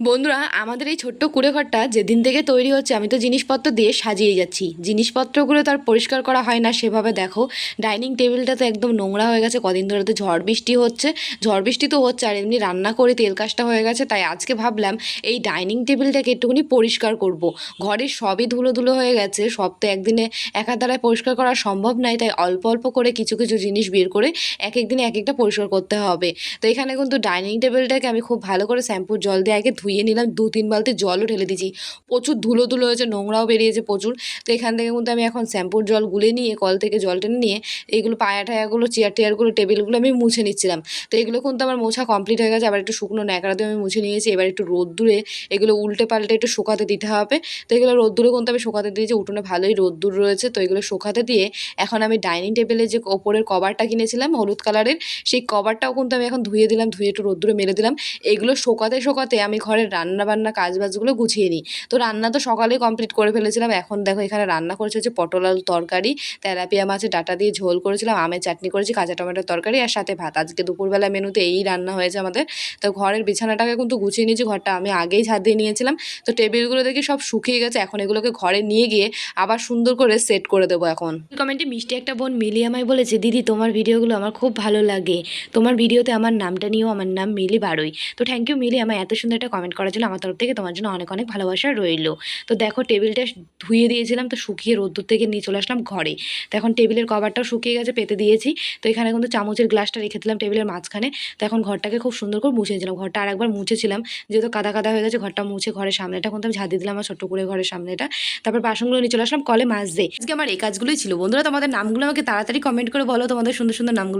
বন্ধুরা, আমাদের এই ছোট্ট কুড়ে ঘরটা যেদিন থেকে তৈরি হচ্ছে, আমি তো জিনিসপত্র দিয়ে সাজিয়ে যাচ্ছি। জিনিসপত্রগুলো তার পরিষ্কার করা হয় না, সেভাবে দেখো। ডাইনিং টেবিলটা তো একদম নোংরা হয়ে গেছে, কদিন ধরে তো ঝড় বৃষ্টি হচ্ছে। ঝড় বৃষ্টি তো হচ্ছে, আর এমনি রান্না করে তেল কাজটা হয়ে গেছে, তাই আজকে ভাবলাম এই ডাইনিং টেবিলটাকে একটুখানি পরিষ্কার করব। ঘরের সবই ধুলো ধুলো হয়ে গেছে, সব তো একদিনে একা দ্বারায় পরিষ্কার করা সম্ভব নয়, তাই অল্প অল্প করে কিছু কিছু জিনিস বের করে এক এক দিনে এক একটা পরিষ্কার করতে হবে। তো এখানে কিন্তু ডাইনিং টেবিলটাকে আমি খুব ভালো করে শ্যাম্পুর জল দিয়ে আগে নিলাম, দু, তিন বালতি জলও ঢেলে দিয়েছি। প্রচুর ধুলো ধুলো হয়েছে, নোংরাও বেরিয়েছে প্রচুর। তো এখান থেকে কিন্তু আমি এখন শ্যাম্পুর জল গুলে নিয়ে, কল থেকে জল টেনে নিয়ে, এইগুলো পায়া ঠায়াগুলো চেয়ার টেয়ারগুলো, টেবিলগুলো আমি মুছে নিচ্ছিলাম। তো এগুলো কিন্তু আমার মোছা কমপ্লিট হয়ে গেছে, আবার একটু শুকনো ন্যাকড়া দিয়ে আমি মুছে নিয়েছি। এবার একটু রোদ্দুরে এগুলো উল্টে পাল্টে একটু শুকাতে দিতে হবে। তো এগুলো রোদ্দুরে কিন্তু আমি শুকাতে দিয়েছি, উঠোনে ভালোই রোদ্দুর রয়েছে। তো এগুলো শুকাতে দিয়ে এখন আমি ডাইনিং টেবিলে যে ওপরের কভারটা কিনেছিলাম, হলুদ কালারের, সেই কভারটাও কিন্তু আমি এখন ধুয়ে দিলাম, ধুয়ে একটু রোদ্দুরে মেলে দিলাম। এগুলো শোকাতে শোকাতে আমি ঘরের রান্না বান্না কাজ বাজগুলো গুছিয়ে নিই। তো রান্না তো সকালে কমপ্লিট করে ফেলেছিলাম। এখন দেখো এখানে রান্না করেছে হচ্ছে পটল আলু তরকারি, তেলাপিয়া মাছের ডাটা দিয়ে ঝোল করেছিলাম, আমের চাটনি করেছি, কাঁচা টমেটোর তরকারি আর সাথে ভাত। আজকে দুপুরবেলা মেনুতে এই রান্না হয়েছে আমাদের। তো ঘরের বিছানাটাকে কিন্তু গুছিয়ে নিয়েছি, ঘরটা আমি আগেই ছাদ দিয়ে নিয়েছিলাম। তো টেবিলগুলো দেখি সব শুকিয়ে গেছে, এখন এগুলোকে ঘরে নিয়ে গিয়ে আবার সুন্দর করে সেট করে দেবো এখন। কমেন্টে মিষ্টি একটা বোন মিলি আমায় বলেছে, দিদি, তোমার ভিডিওগুলো আমার খুব ভালো লাগে। তোমার ভিডিওতে আমার নামটা নিয়েও আমার নাম মিলি বারোই। তো থ্যাংক ইউ মিলি আমায় এত সুন্দর একটা কমেন্ট করার জন্য আমার তরফ থেকে তোমার জন্য অনেক অনেক ভালোবাসা রইল। তো দেখো টেবিলটা ধুয়ে দিয়েছিলাম, তো শুকিয়ে রোদ্দুর থেকে নিয়ে চলে আসলাম ঘরে। তো এখন টেবিলের কভারটাও শুকিয়ে গেছে, পেতে দিয়েছি। তো এখানে কিন্তু চামচের গ্লাসটা রেখে দিলাম টেবিলের মাঝখানে। তো এখন ঘরটাকে খুব সুন্দর করে মুছে দিলাম ঘরটা আরেকবার মুছেছিলাম, যেহেতু কাদা কাদা হয়ে গেছে, ঘরটা মুছে ঘরের সামনেটা কিন্তু আমি ঝাঁদি দিলাম আমার ছোট্ট করে ঘরের সামনেটা। তারপর বাসনগুলো নিয়ে চলে আসলাম, কলে মাছ দিয়ে আজকে আমার এই কাজগুলোই ছিল। বন্ধুরা, তোমাদের নামগুলো আমাকে তাড়াতাড়ি কমেন্ট করে বলো, তোমাদের সুন্দর সুন্দর নামগুলো